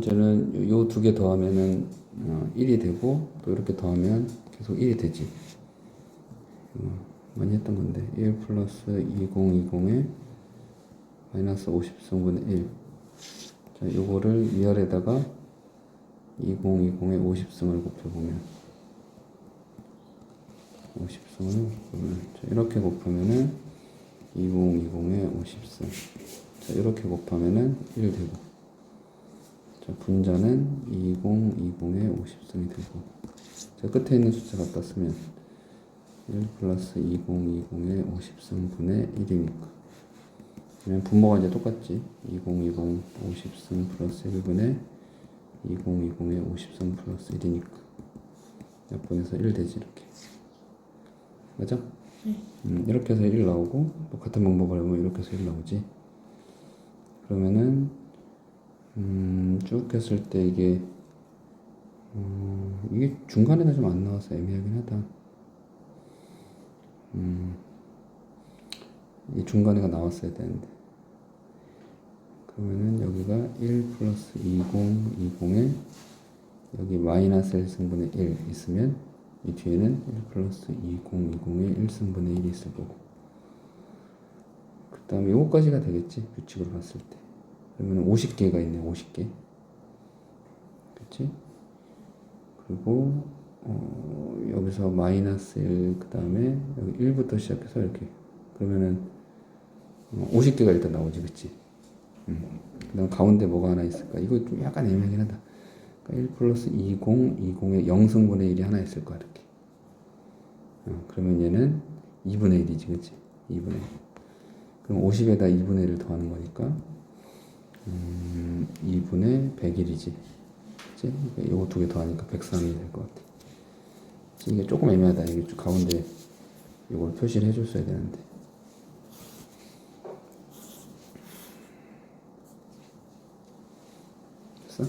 번째는 요 두 개 더하면은 어, 1이 되고 또 이렇게 더하면 계속 1이 되지. 어, 많이 했던 건데 1 플러스 2020에 마이너스 50승분의 1. 자, 요거를 위아래다가 2020에 50승을 곱해보면 50승을 곱하면 자, 이렇게 곱하면은 2020에 50승. 자, 이렇게 곱하면은 1 되고. 자, 분자는 2020에 50승이 되고. 자, 끝에 있는 숫자 갖다 쓰면 1 플러스 2020에 50승분의 1이니까. 그냥 분모가 이제 똑같지. 2020 50승 플러스 1분의 2020에 50승 플러스 1이니까. 약분해서 1 되지, 이렇게. 맞아? 음, 이렇게 해서 1 나오고, 또 같은 방법을 하면 이렇게 해서 1 나오지. 그러면은, 음, 쭉 했을 때 이게, 어, 이게 중간에는 좀안 나와서 애매하긴 하다. 음, 이 중간에가 나왔어야 되는데. 그러면은 여기가 1 플러스 20, 20에 여기 마이너스 1승분의 1 있으면 이 뒤에는 1 플러스 20, 20에 1승분의 1이 있을 거고. 그 다음에 요거까지가 되겠지. 규칙으로 봤을 때. 그러면 50개가 있네, 50개. 그치? 그리고, 어, 여기서 마이너스 1, 그 다음에 여기 1부터 시작해서 이렇게. 그러면은, 어, 50개가 일단 나오지, 그치? 음. 그 다음 가운데 뭐가 하나 있을까? 이거 좀 약간 애매하긴 하다. 그러니까 1 플러스 20, 20에 0승분의 1이 하나 있을 거야, 이렇게. 어, 그러면 얘는 2분의 1이지, 그치? 2분의 1. 그럼 50에다 2분의 1을 더하는 거니까, 음, 2분의 101이지. 그치? 그러니까 요거 두 개 더 하니까 103이 될 것 같아. 그치? 이게 조금 애매하다. 이게 좀 가운데 요걸 표시를 해줬어야 되는데. 됐어?